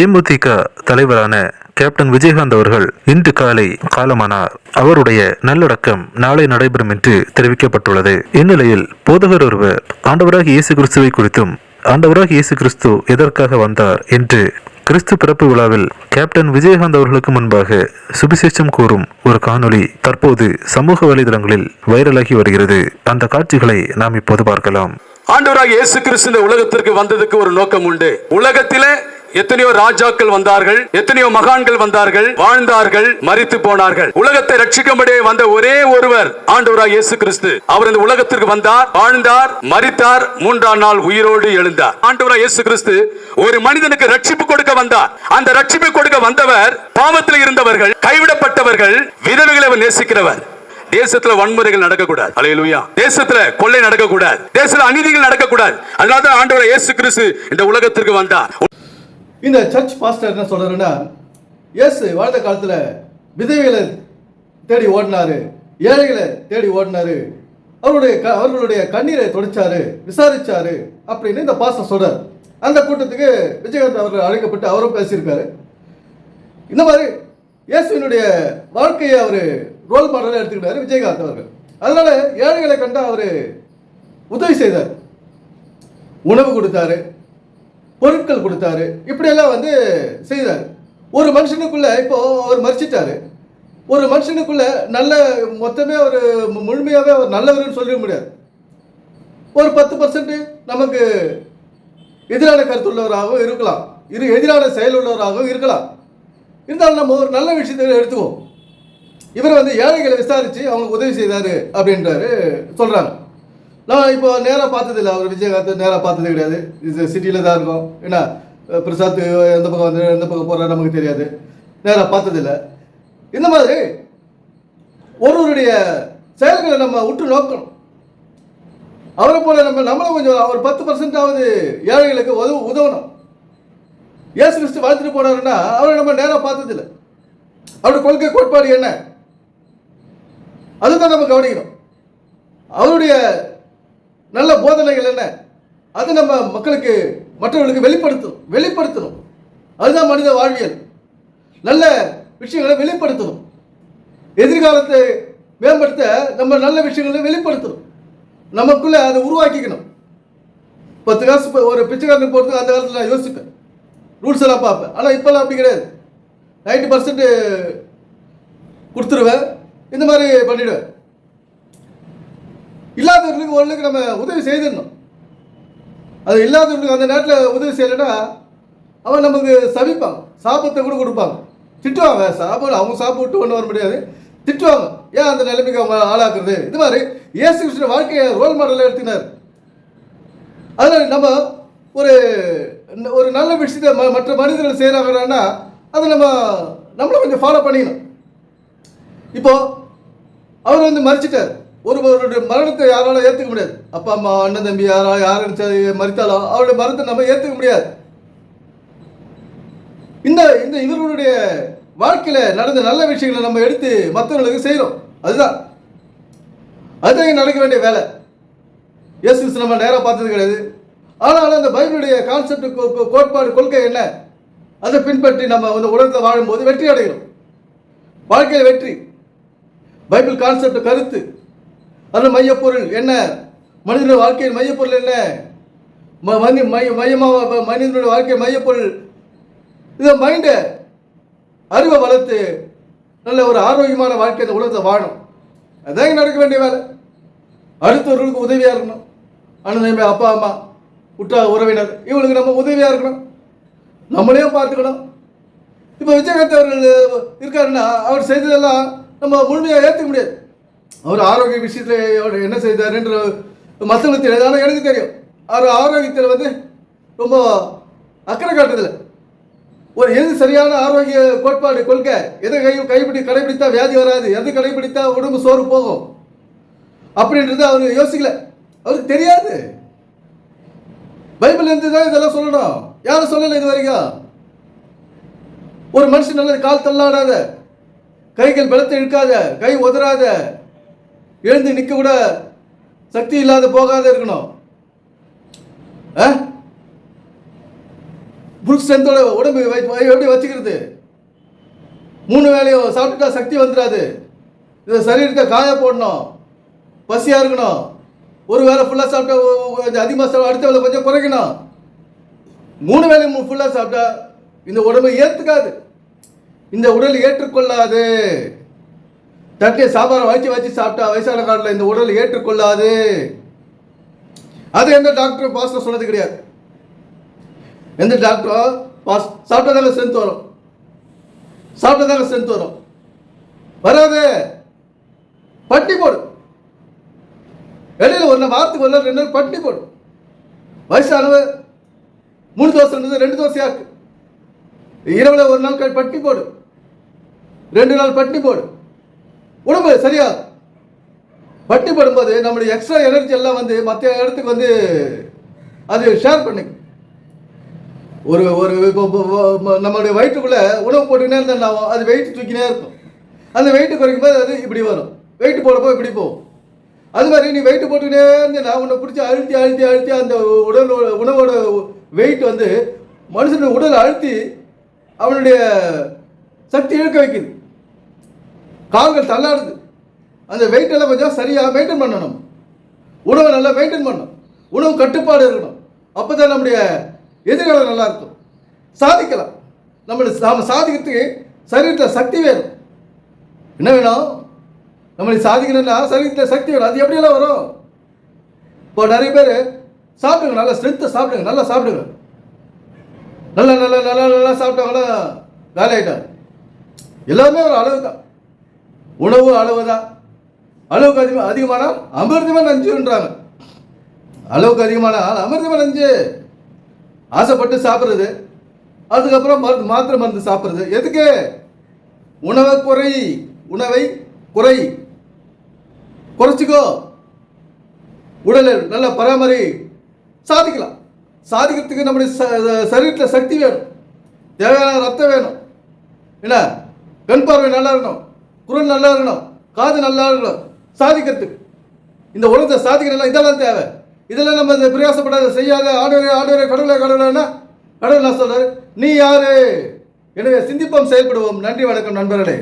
தேமுதிக தலைவரான கேப்டன் விஜயகாந்த் அவர்கள் இன்று காலை காலமானார். அவருடைய நல்லடக்கம் நாளை நடைபெறும் என்று தெரிவிக்கப்பட்டுள்ளது. இந்நிலையில் போதகர் ஒருவர் ஆண்டவராக இயேசு கிறிஸ்துவை குறித்தும் ஆண்டவராக இயேசு கிறிஸ்து எதற்காக வந்தார் என்று கிறிஸ்து பிறப்பு விழாவில் கேப்டன் விஜயகாந்த் அவர்களுக்கு முன்பாக சுபிசேஷம் கூறும் ஒரு காணொளி தற்போது சமூக வலைதளங்களில் வைரலாகி வருகிறது. அந்த காட்சிகளை நாம் இப்போது பார்க்கலாம். ஆண்டவராக இயேசு கிறிஸ்து இந்த உலகத்திற்கு வந்ததுக்கு ஒரு நோக்கம் உண்டு. உலகத்திலே எத்தனையோ ராஜாக்கள் வந்தார்கள் எத்தனையோ மகான்கள் வந்தார்கள் வாழ்ந்தார்கள் மரித்து போனார்கள். உலகத்தை ரட்சிக்கும்படியே வந்த ஒரே ஒருவர் ஆண்டவராக இயேசு கிறிஸ்து. அவர் இந்த உலகத்திற்கு வந்தார் வாழ்ந்தார் மரித்தார் மூன்றாம் நாள் உயிரோடு எழுந்தார். ஆண்டவராக இயேசு கிறிஸ்து ஒரு மனிதனுக்கு ரட்சிப்பு கொடுக்க வந்தார். அந்த ரட்சிப்பு கொடுக்க வந்தவர் பாவத்தில் இருந்தவர்கள் கைவிடப்பட்டவர்கள் விதவைகளை அவர் நேசிக்கிறவர். தேசத்துல வன்முறைகள் நடக்கக்கூடாது. அலையலுயா தேசத்துல கொள்ளை நடக்கக்கூடாது. தேசத்துல அநீதிகள் நடக்கக்கூடாது. அதனால தான் ஆண்டவர் இயேசு கிறிஸ்து இந்த உலகத்திற்கு வந்தார். இந்த சர்ச் பாஸ்டர் என்ன சொல்றாருன்னா இயேசு வாழ்ந்த காலத்தில் விதவைகளை தேடி ஓடினாரு ஏழைகளை தேடி ஓடினாரு அவருடைய க- அவர்களுடைய கண்ணீரை துடைச்சாரு விசாரிச்சாரு அப்படின்னு இந்த பாஸ்டர் சொல்றாரு. அந்த கூட்டத்துக்கு விஜயகாந்த் அவர்கள் அழைக்கப்பட்டு அவரும் பேசியிருக்காரு. இந்த மாதிரி இயேசுவினுடைய வாழ்க்கையை அவர் ரோல் மாடலாக எடுத்துக்கிட்டாரு விஜயகாந்த் அவர்கள். அதனால ஏழைகளை கண்டு அவர் உதவி செய்தார். உணவு கொடுத்தாரு. பொருட்கள் கொடுத்தாரு. இப்படியெல்லாம் வந்து செய்தார். ஒரு மனுஷனுக்குள்ள இப்போ அவர் மறிச்சிட்டாரு ஒரு மனுஷனுக்குள்ள நல்ல மொத்தமே ஒரு முழுமையாகவே அவர் நல்லவர்னு சொல்லிட முடியாது. ஒரு பத்து பர்சன்ட் நமக்கு எதிரான கருத்துள்ளவராகவும் இருக்கலாம். இரு எதிரான செயல் உள்ளவராகவும் இருக்கலாம். இருந்தாலும் நம்ம ஒரு நல்ல விஷயத்தை எடுத்துவோம் இவர் வந்து ஏழைகளை விசாரித்து அவங்களுக்கு உதவி செய்தார் அப்படின்றாரு சொல்கிறாங்க நான் இப்போ நேராக பார்த்ததில்ல. அவர் விஜயகாந்த் நேராக பார்த்தது கிடையாது. இது சிட்டியில் தான் இருக்கோம். என்ன பிரசாத் எந்த பக்கம் வந்து எந்த பக்கம் போகிறாரு நமக்கு தெரியாது. நேராக பார்த்ததில்ல. இந்த மாதிரி ஒருவருடைய செயல்களை நம்ம உற்று நோக்கணும். அவரை போல நம்ம நம்மளும் கொஞ்சம் ஒரு பத்து பர்சன்டாவது ஏழைகளுக்கு உதவு உதவணும். இயேசு கிறிஸ்து வளர்த்துட்டு போனாருன்னா அவரை நம்ம நேராக பார்த்ததில்ல. அவருடைய கொள்கை கோட்பாடு என்ன? அதுதான் நம்ம கவனிக்கணும். அவருடைய நல்ல போதனைகள் என்ன? அது நம்ம மக்களுக்கு மற்றவர்களுக்கு வெளிப்படுத்தணும் வெளிப்படுத்தணும். அதுதான் மனித வாழ்வியல். நல்ல விஷயங்களை வெளிப்படுத்தணும். எதிர்காலத்தை மேம்படுத்த நம்ம நல்ல விஷயங்களை வெளிப்படுத்தணும். நமக்குள்ள அதை உருவாக்கிக்கணும். பத்து காசு ஒரு பிச்சைக்காரனுக்கு போகிறதுக்கு அந்த காலத்தில் நான் யோசிப்பேன். ரூல்ஸ் எல்லாம் பார்ப்பேன். ஆனால் இப்போல்லாம் அப்படி கிடையாது. நைன்டி பர்சன்ட் கொடுத்துருவேன். இந்த மாதிரி பண்ணிடுவேன். இல்லாதவர்களுக்கு ஓரளவுக்கு நம்ம உதவி செய்திடணும். அது இல்லாதவர்களுக்கு அந்த நேரத்தில் உதவி செய்யலைன்னா அவன் நமக்கு சவிப்பாங்க சாபத்தை கூட கொடுப்பாங்க. திட்டுவாங்க. சாப்பாடு அவங்க சாப்பிட்டு ஒன்றும் வர முடியாது. திட்டுவாங்க. ஏன் அந்த நிலைமைக்கு அவங்க ஆளாக்குறது? இது மாதிரி இயேசு கிருஷ்ண வாழ்க்கையை ரோல் மாடலில் எடுத்தினார் அதனால் நம்ம ஒரு ஒரு நல்ல விஷயத்தை ம- மற்ற மனிதர்கள் செய்கிறாங்கன்னா அதை நம்ம நம்மளும் கொஞ்சம் ஃபாலோ பண்ணிக்கணும். இப்போ அவர் வந்து மறிச்சிட்டார். ஒருவருடைய மரணத்தை யாராலும் ஏற்றுக்க முடியாது. அப்பா அம்மா அண்ணன் தம்பி யாரா யார் சரி மறித்தாலும் அவருடைய மரணத்தை நம்ம ஏற்றுக்க முடியாது. இந்த இந்த இவர்களுடைய வாழ்க்கையில நடந்த நல்ல விஷயங்களை நம்ம எடுத்து மற்றவங்களுக்கு செய்கிறோம் அதுதான். அதுதான் நடக்க வேண்டிய வேலை. இயேசு நம்ம நேராக பார்த்தது கிடையாது. ஆனாலும் அந்த பைபிளுடைய கான்செப்ட் கோட்பாடு கொள்கை என்ன? அதை பின்பற்றி நம்ம வந்து உலகத்தில் வாழும்போது வெற்றி அடைகிறோம். வாழ்க்கையில் வெற்றி. பைபிள் கான்செப்ட் கருத்து. அதில் மையப்பொருள் என்ன? மனிதனுடைய வாழ்க்கையின் மையப்பொருள் என்ன? ம- மனி மைய மையமாக மனிதனுடைய வாழ்க்கை மையப்பொருள் இந்த மைண்டை அறிவை வளர்த்து நல்ல ஒரு ஆரோக்கியமான வாழ்க்கை இந்த உலகத்தை வாழும். அதான் நடக்க வேண்டிய வேலை. அடுத்தவர்களுக்கு உதவியாக இருக்கணும். அண்ணன் அப்பா அம்மா உற்ற உறவினர் இவங்களுக்கு நம்ம உதவியாக இருக்கணும். நம்மளையும் பார்த்துக்கணும். இப்போ விஜயகாந்த் அவர்கள் இருக்காருன்னா அவர் செய்ததெல்லாம் நம்ம முழுமையாக ஏற்றுக்க முடியாது. அவர் ஆரோக்கிய விஷயத்தில் அவர் என்ன செய்தாருன்ற மற்றவங்களுக்கு தெரியாது ஆனால் எனக்கு தெரியும். அவர் ஆரோக்கியத்தில் வந்து ரொம்ப அக்கறை காட்டுறதில்ல ஒரு எது சரியான ஆரோக்கிய கோட்பாடு கொள்கை. எதை கை கைப்பிடி கடைபிடித்தா வியாதி வராது. எது கடைபிடித்தா உடம்பு சோறு போகும். அப்படின்றது அவர் யோசிக்கல. அவருக்கு தெரியாது. பைபிள் இருந்து தான் இதெல்லாம் சொல்லணும். யாரும் சொல்லலை இது வரைக்கும். ஒரு மனுஷன் நல்லது கால் தள்ளாடாத கைகள் பலத்தை இழுக்காத கை உதறாத எழுந்து நிற்க கூட சக்தி இல்லாத போகாத இருக்கணும். ஆ? ஃபுல் ஸ்ட்ரென்த்தோட உடம்பு வை- எப்படி வச்சுக்கிறது? மூணு வேலையும் சாப்பிட்டுட்டா சக்தி வந்துடாது. இதை சரீரத்தை காய போடணும். பசியாக இருக்கணும். ஒரு வேளை ஃபுல்லாக சாப்பிட்டா கொஞ்சம் அதிகமாக சாப்பிட்டா அடுத்த வேலை கொஞ்சம் குறைக்கணும். மூணு வேலை ஃபுல்லாக சாப்பிட்டா இந்த உடம்பை ஏற்றுக்காது இந்த உடல் ஏற்றுக்கொள்ளாது. தட்டை சாப்பாடு வச்சு வச்சு சாப்பிட்டா வயசான காலத்தில் இந்த உடல் ஏற்றுக்கொள்ளாது. அது எந்த டாக்டர் பாஸ்டர் சொன்னது கிடையாது. எந்த டாக்டரோ பாஸ் சாப்பிட்டதால ஸ்ட்ரென்த் வரும். சாப்பிட்டதால ஸ்ட்ரென்த் வரும். வராது. பட்டி போடு. வெளியில் ஒரு நாள் வாரத்துக்கு ஒரு நாள் ரெண்டு நாள் பட்டி போடு. வயசானவ மூணு தோசை இருந்தது ரெண்டு தோசையாக்கு இரவுல ஒரு நாள் பட்டி போடு. ரெண்டு நாள் பட்டி போடு. உடம்பு சரியா? பட்டி போடும்போது நம்மளுடைய எக்ஸ்ட்ரா எனர்ஜி எல்லாம் வந்து மற்ற இடத்துக்கு வந்து அது ஷேர் பண்ணிக்கும் ஒரு ஒரு இப்போ நம்மளுடைய வயிற்றுக்குள்ள உணவு போட்டுக்கினே இருந்தால் அது வெயிட் தூக்கினே இருக்கும். அந்த வெயிட் குறைக்கும் போது அது இப்படி வரும். வெயிட் போடப்போ இப்படி போகும். அது மாதிரி நீ வெயிட் போட்டுக்கினே இருந்தீங்கன்னா உன்னை பிடிச்சி அழுத்தி அழுத்தி அழுத்தி அந்த உடல் உணவோட வெயிட் வந்து மனுஷனுடைய உடலை அழுத்தி அவனுடைய சக்தி இழுக்க வைக்குது. கால்கள் தள்ளாடுது. அந்த வெயிட் எல்லாம் கொஞ்சம் சரியாக மெயின்டைன் பண்ணணும். உணவை நல்லா மெயின்டைன் பண்ணணும். உணவு கட்டுப்பாடு இருக்கணும். அப்போ தான் நம்முடைய எதிர்காலம் நல்லா இருக்கும். சாதிக்கலாம். நம்மளை நாம் சாதிக்கிறதுக்கு சரீரத்தில் சக்தி வேணும். என்ன வேணும்? நம்மளை சாதிக்கணும்னா சரீரத்தில் சக்தி வேணும். அது எப்படியெல்லாம் வரும்? இப்போ நிறைய பேர் சாப்பிடுங்க நல்லா ஸ்ட்ரென்த்தை சாப்பிடுங்க நல்லா சாப்பிடுங்க. நல்லா நல்லா நல்லா நல்லா சாப்பிட்டாங்கன்னா வேலையாயிட்டாங்க. ஆகிட்டாங்க எல்லாமே ஒரு அளவு தான் உணவு அளவு தான் அளவுக்கு அதிகமாக அதிகமானால் அமிர்தமாக நஞ்சுன்றாங்க அளவுக்கு அதிகமானால் அமிர்தமாக நஞ்சு. ஆசைப்பட்டு சாப்பிட்றது. அதுக்கப்புறம் மருந்து மாத்திரை மருந்து சாப்பிட்றது. எதுக்கு? உணவை குறை உணவை குறை. குறைச்சிக்கோ. உடலை நல்ல பராமரி. சாதிக்கலாம். சாதிக்கிறதுக்கு நம்முடைய சரீரத்தில் சக்தி வேணும். தேவையான ரத்தம் வேணும். என்ன? கண் பார்வை நல்லா இருக்கணும். குரல் நல்லா இருக்கணும் காது நல்லா இருக்கணும் சாதிக்கிறதுக்கு. இந்த உலகத்தை சாதிக்கணும் இதெல்லாம் தேவை. இதெல்லாம் நம்ம இந்த பிரயாசப்படாத செய்யாத ஆடவரே ஆடவரே கடவுளே கடவுளேன்னா கடவுள் நான் சொல்றாரு? நீ யாரு? எனவே சிந்திப்போம் செயல்படுவோம். நன்றி வணக்கம் நண்பர்களே.